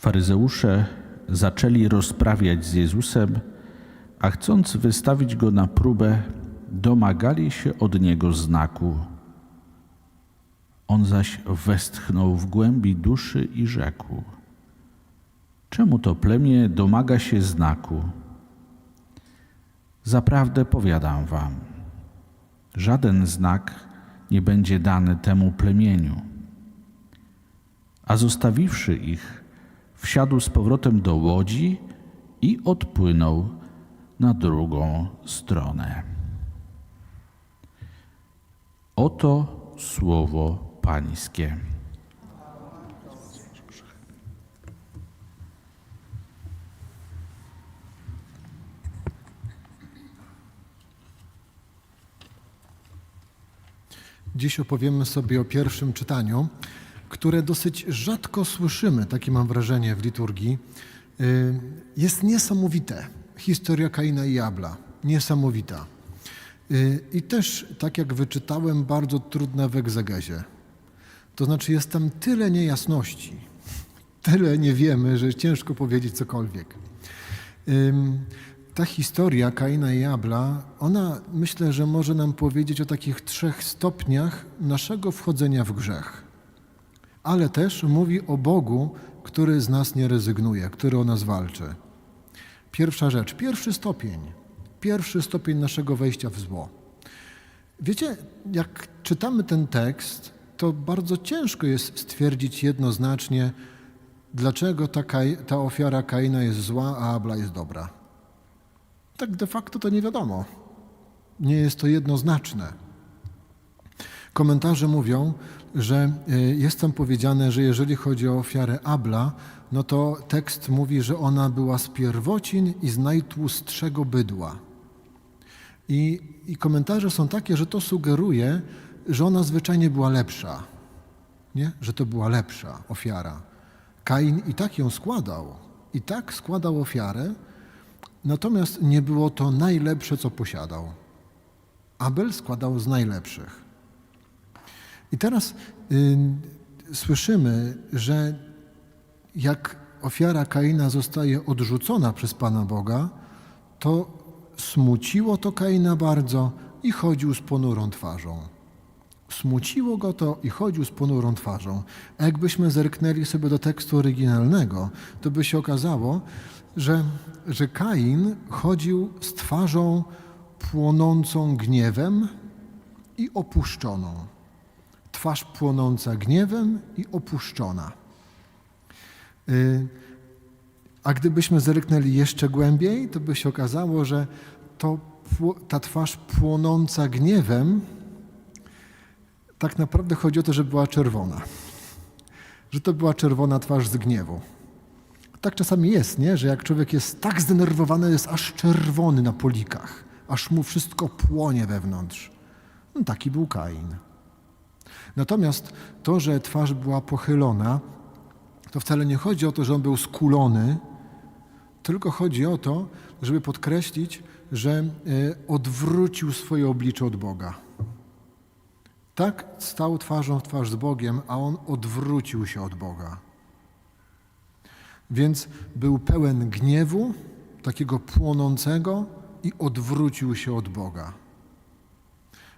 Faryzeusze zaczęli rozprawiać z Jezusem, a chcąc wystawić go na próbę, domagali się od niego znaku. On zaś westchnął w głębi duszy i rzekł: Czemu to plemię domaga się znaku? Zaprawdę powiadam wam, żaden znak nie będzie dany temu plemieniu. A zostawiwszy ich, wsiadł z powrotem do łodzi i odpłynął na drugą stronę. Oto słowo Pańskie. Dziś opowiemy sobie o pierwszym czytaniu, które dosyć rzadko słyszymy, takie mam wrażenie w liturgii. Y, Jest niesamowite. Historia Kaina i Abla. Niesamowita. Y, I też, tak jak wyczytałem, bardzo trudna w egzegezie. To znaczy jest tam tyle niejasności, tyle nie wiemy, że ciężko powiedzieć cokolwiek. Ta historia Kaina i Abla, ona myślę, że może nam powiedzieć o takich trzech stopniach naszego wchodzenia w grzech. Ale też mówi o Bogu, który z nas nie rezygnuje, który o nas walczy. Pierwsza rzecz, pierwszy stopień, pierwszy stopień naszego wejścia w zło. Wiecie, jak czytamy ten tekst, to bardzo ciężko jest stwierdzić jednoznacznie, dlaczego ta, ta ofiara Kaina jest zła, a Abla jest dobra. Tak de facto to nie wiadomo. Nie jest to jednoznaczne. Komentarze mówią, że y, jest tam powiedziane, że jeżeli chodzi o ofiarę Abla, no to tekst mówi, że ona była z pierwocin i z najtłustszego bydła. I, I komentarze są takie, że to sugeruje, że ona zwyczajnie była lepsza. Nie? Że to była lepsza ofiara. Kain i tak ją składał. I tak składał ofiarę, natomiast nie było to najlepsze, co posiadał. Abel składał z najlepszych. I teraz y, słyszymy, że jak ofiara Kaina zostaje odrzucona przez Pana Boga, to smuciło to Kaina bardzo i chodził z ponurą twarzą. Smuciło go to i chodził z ponurą twarzą. A jakbyśmy zerknęli sobie do tekstu oryginalnego, to by się okazało, że, że Kain chodził z twarzą płonącą gniewem i opuszczoną. Twarz płonąca gniewem i opuszczona. Y, A gdybyśmy zerknęli jeszcze głębiej, to by się okazało, że to, ta twarz płonąca gniewem, tak naprawdę chodzi o to, że była czerwona. Że to była czerwona twarz z gniewu. Tak czasami jest, nie? że jak człowiek jest tak zdenerwowany, jest aż czerwony na polikach, aż mu wszystko płonie wewnątrz. No, taki był Kain. Natomiast to, że twarz była pochylona, to wcale nie chodzi o to, że on był skulony, tylko chodzi o to, żeby podkreślić, że e, odwrócił swoje oblicze od Boga. Tak stał twarzą w twarz z Bogiem, a on odwrócił się od Boga. Więc był pełen gniewu, takiego płonącego i odwrócił się od Boga.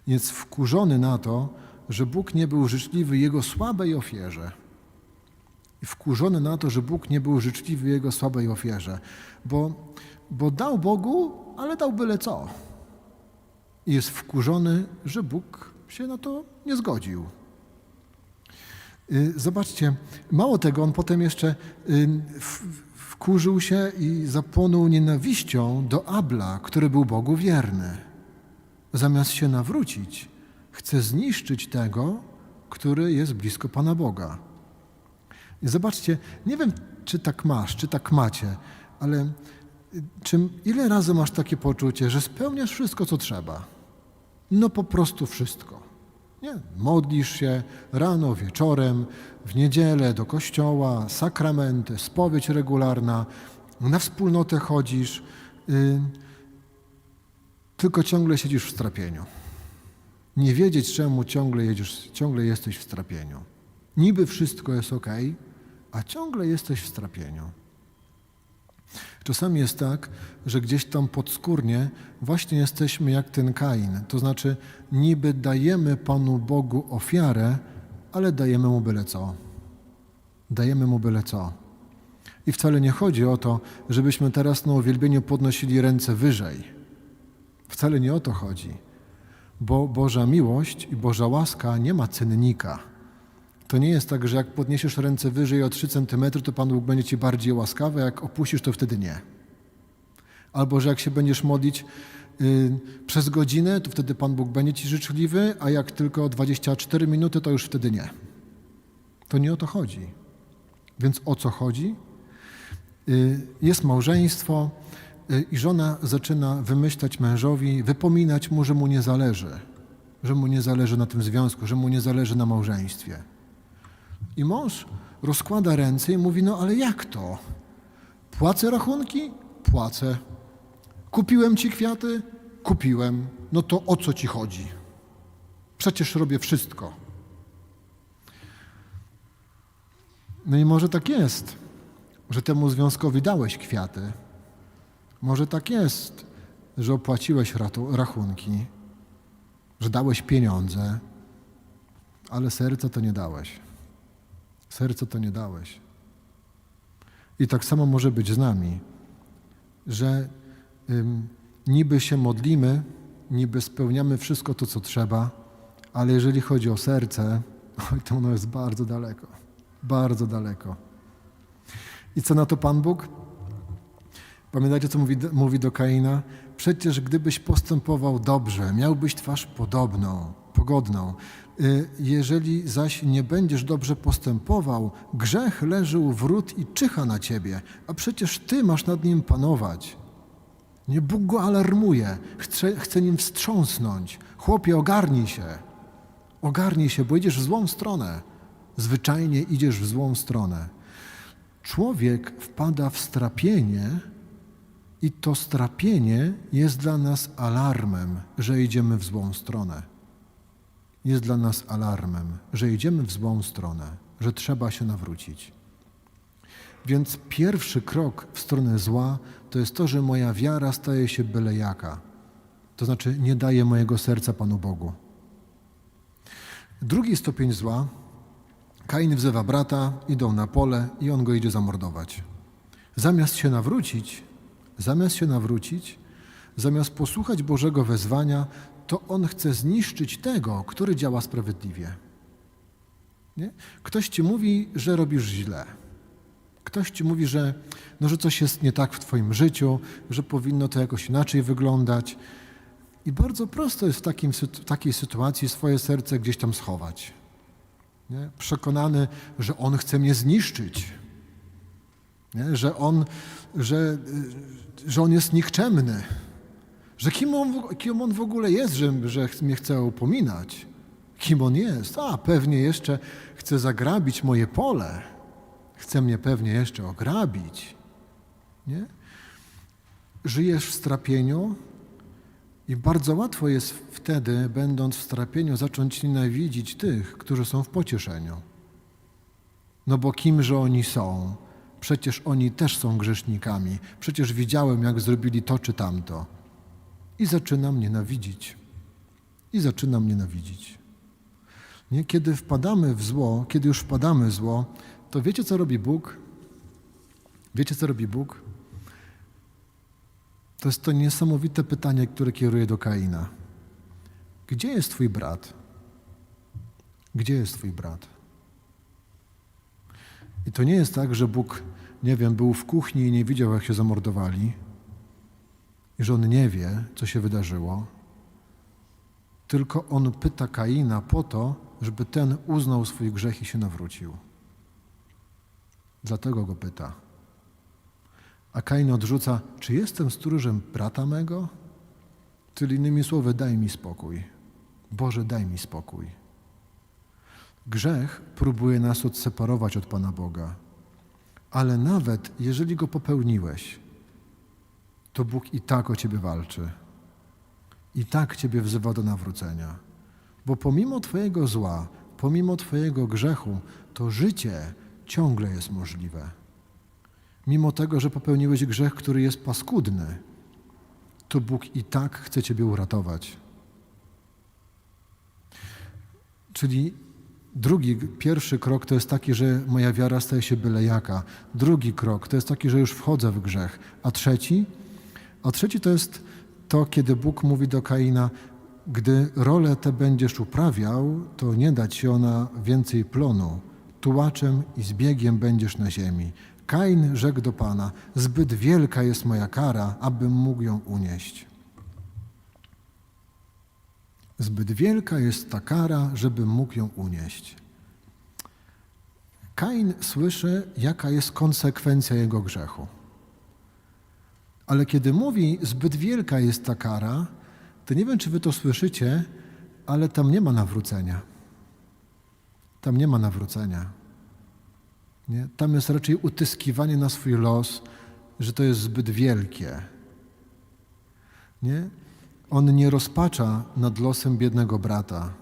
Więc wkurzony na to, że Bóg nie był życzliwy jego słabej ofierze. I wkurzony na to, że Bóg nie był życzliwy jego słabej ofierze. Bo, bo dał Bogu, ale dał byle co. I jest wkurzony, że Bóg się na to nie zgodził. Y, Zobaczcie, mało tego, on potem jeszcze y, wkurzył się i zapłonął nienawiścią do Abla, który był Bogu wierny. Zamiast się nawrócić, chce zniszczyć tego, który jest blisko Pana Boga. I zobaczcie, nie wiem, czy tak masz, czy tak macie, ale y, ile razy masz takie poczucie, że spełniasz wszystko, co trzeba? No po prostu wszystko. Nie? Modlisz się rano, wieczorem, w niedzielę do kościoła, sakramenty, spowiedź regularna, na wspólnotę chodzisz, y, tylko ciągle siedzisz w strapieniu. Nie wiedzieć czemu ciągle, jedziesz, ciągle jesteś w strapieniu. Niby wszystko jest ok, a ciągle jesteś w strapieniu. Czasami jest tak, że gdzieś tam podskórnie właśnie jesteśmy jak ten Kain. To znaczy, niby dajemy Panu Bogu ofiarę, ale dajemy mu byle co. Dajemy mu byle co. I wcale nie chodzi o to, żebyśmy teraz na uwielbieniu podnosili ręce wyżej. Wcale nie o to chodzi. Bo Boża miłość i Boża łaska nie ma cennika. To nie jest tak, że jak podniesiesz ręce wyżej o 3 cm, to Pan Bóg będzie ci bardziej łaskawy, a jak opuścisz, to wtedy nie. Albo że jak się będziesz modlić y, przez godzinę, to wtedy Pan Bóg będzie ci życzliwy, a jak tylko 24 minuty, to już wtedy nie. To nie o to chodzi. Więc o co chodzi? Y, jest małżeństwo i żona zaczyna wymyślać mężowi, wypominać mu, że mu nie zależy, że mu nie zależy na tym związku, że mu nie zależy na małżeństwie. I mąż rozkłada ręce i mówi: No ale jak to? Płacę rachunki? Płacę. Kupiłem ci kwiaty? Kupiłem. No to o co ci chodzi? Przecież robię wszystko. No i może tak jest, że temu związkowi dałeś kwiaty. Może tak jest, że opłaciłeś rachunki, że dałeś pieniądze, ale serca to nie dałeś. Serca to nie dałeś. I tak samo może być z nami, że ym, niby się modlimy, niby spełniamy wszystko to, co trzeba, ale jeżeli chodzi o serce, to ono jest bardzo daleko. Bardzo daleko. I co na to Pan Bóg? Pamiętacie, co mówi, mówi do Kaina? Przecież gdybyś postępował dobrze, miałbyś twarz podobną, pogodną. Y, Jeżeli zaś nie będziesz dobrze postępował, grzech leży u wrót i czyha na ciebie, a przecież ty masz nad nim panować. Nie Bóg go alarmuje, chce, chce nim wstrząsnąć. Chłopie, ogarnij się. Ogarnij się, bo idziesz w złą stronę. Zwyczajnie idziesz w złą stronę. Człowiek wpada w strapienie i to strapienie jest dla nas alarmem, że idziemy w złą stronę. Jest dla nas alarmem, że idziemy w złą stronę, że trzeba się nawrócić. Więc pierwszy krok w stronę zła to jest to, że moja wiara staje się byle jaka. To znaczy nie daje mojego serca Panu Bogu. Drugi stopień zła Kain wzywa brata, idą na pole i on go idzie zamordować. Zamiast się nawrócić, zamiast się nawrócić, zamiast posłuchać Bożego wezwania, to on chce zniszczyć tego, który działa sprawiedliwie. Nie? Ktoś ci mówi, że robisz źle. Ktoś ci mówi, że, no, że coś jest nie tak w twoim życiu, że powinno to jakoś inaczej wyglądać. I bardzo prosto jest w, takim, w takiej sytuacji swoje serce gdzieś tam schować nie? przekonany, że on chce mnie zniszczyć, nie? Że, on, że, y, że on jest nikczemny, że kim on, kim on w ogóle jest, że, że mnie chce upominać. Kim on jest? A, pewnie jeszcze chce zagrabić moje pole. Chce mnie pewnie jeszcze ograbić. Nie? Żyjesz w strapieniu, i bardzo łatwo jest wtedy, będąc w strapieniu, zacząć nienawidzić tych, którzy są w pocieszeniu. No bo kimże oni są? Przecież oni też są grzesznikami. Przecież widziałem, jak zrobili to czy tamto. I zaczynam nienawidzić. I zaczynam nienawidzić. Nie? Kiedy wpadamy w zło, kiedy już wpadamy w zło, to wiecie, co robi Bóg? Wiecie, co robi Bóg? To jest to niesamowite pytanie, które kieruje do Kaina. Gdzie jest Twój brat? Gdzie jest Twój brat? I to nie jest tak, że Bóg, nie wiem, był w kuchni i nie widział, jak się zamordowali, i że on nie wie, co się wydarzyło, tylko on pyta Kaina po to, żeby ten uznał swój grzech i się nawrócił. Dlatego go pyta. A Kain odrzuca, czy jestem stróżem brata mego? Czyli innymi słowy, daj mi spokój. Boże, daj mi spokój. Grzech próbuje nas odseparować od Pana Boga, ale nawet jeżeli go popełniłeś, to Bóg i tak o ciebie walczy. I tak ciebie wzywa do nawrócenia. Bo pomimo Twojego zła, pomimo Twojego grzechu, to życie ciągle jest możliwe. Mimo tego, że popełniłeś grzech, który jest paskudny, to Bóg i tak chce Ciebie uratować. Czyli drugi, pierwszy krok to jest taki, że moja wiara staje się byle jaka. Drugi krok to jest taki, że już wchodzę w grzech. A trzeci? A trzeci to jest to, kiedy Bóg mówi do Kaina, gdy rolę tę będziesz uprawiał, to nie da ci ona więcej plonu. Tułaczem i zbiegiem będziesz na ziemi. Kain rzekł do Pana, zbyt wielka jest moja kara, abym mógł ją unieść. Zbyt wielka jest ta kara, żebym mógł ją unieść. Kain słyszy, jaka jest konsekwencja jego grzechu. Ale kiedy mówi, zbyt wielka jest ta kara, to nie wiem, czy wy to słyszycie, ale tam nie ma nawrócenia. Tam nie ma nawrócenia. Nie? Tam jest raczej utyskiwanie na swój los, że to jest zbyt wielkie. Nie? On nie rozpacza nad losem biednego brata,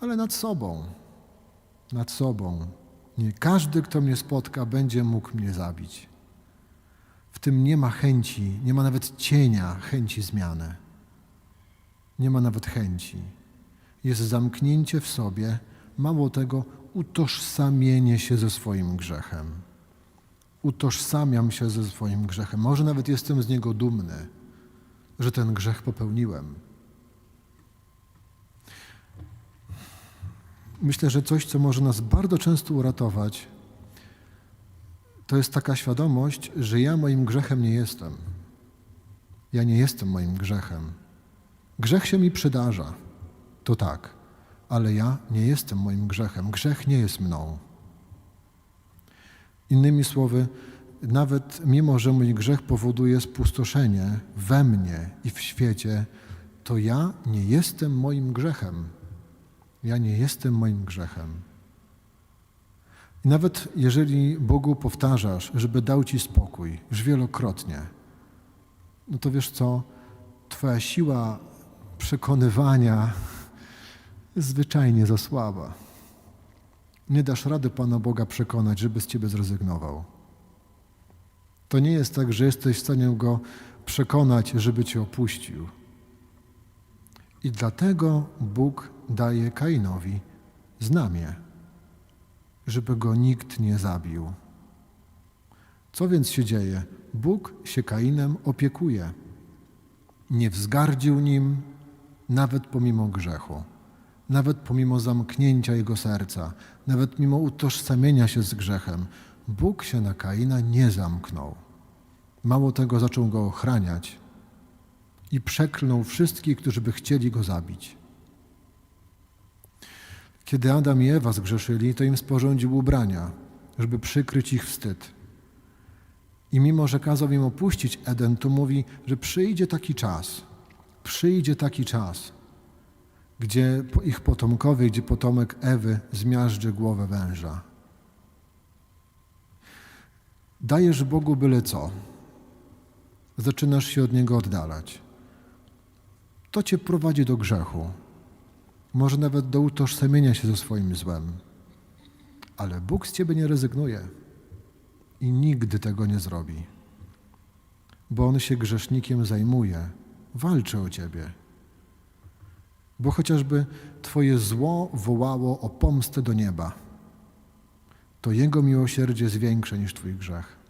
ale nad sobą. Nad sobą. Nie każdy, kto mnie spotka, będzie mógł mnie zabić. W tym nie ma chęci, nie ma nawet cienia chęci zmiany. Nie ma nawet chęci. Jest zamknięcie w sobie, mało tego, utożsamienie się ze swoim grzechem. Utożsamiam się ze swoim grzechem. Może nawet jestem z niego dumny, że ten grzech popełniłem. Myślę, że coś, co może nas bardzo często uratować, to jest taka świadomość, że ja moim grzechem nie jestem. Ja nie jestem moim grzechem. Grzech się mi przydarza, to tak, ale ja nie jestem moim grzechem. Grzech nie jest mną. Innymi słowy, nawet mimo, że mój grzech powoduje spustoszenie we mnie i w świecie, to ja nie jestem moim grzechem. Ja nie jestem moim grzechem. I nawet jeżeli Bogu powtarzasz, żeby dał ci spokój, już wielokrotnie, no to wiesz co, Twoja siła przekonywania jest zwyczajnie za słaba. Nie dasz rady Pana Boga przekonać, żeby z Ciebie zrezygnował. To nie jest tak, że jesteś w stanie Go przekonać, żeby Cię opuścił. I dlatego Bóg daje Kainowi znamię, żeby go nikt nie zabił. Co więc się dzieje? Bóg się Kainem opiekuje. Nie wzgardził nim nawet pomimo grzechu, nawet pomimo zamknięcia jego serca, nawet mimo utożsamienia się z grzechem. Bóg się na Kaina nie zamknął. Mało tego, zaczął go ochraniać i przeklnął wszystkich, którzy by chcieli go zabić. Kiedy Adam i Ewa zgrzeszyli, to im sporządził ubrania, żeby przykryć ich wstyd. I mimo, że kazał im opuścić Eden, to mówi, że przyjdzie taki czas, przyjdzie taki czas, gdzie ich potomkowie, gdzie potomek Ewy zmiażdży głowę węża. Dajesz Bogu byle co, zaczynasz się od Niego oddalać. To cię prowadzi do grzechu, może nawet do utożsamienia się ze swoim złem. Ale Bóg z ciebie nie rezygnuje i nigdy tego nie zrobi, bo On się grzesznikiem zajmuje, walczy o ciebie. Bo chociażby Twoje zło wołało o pomstę do nieba, to Jego miłosierdzie jest większe niż Twój grzech.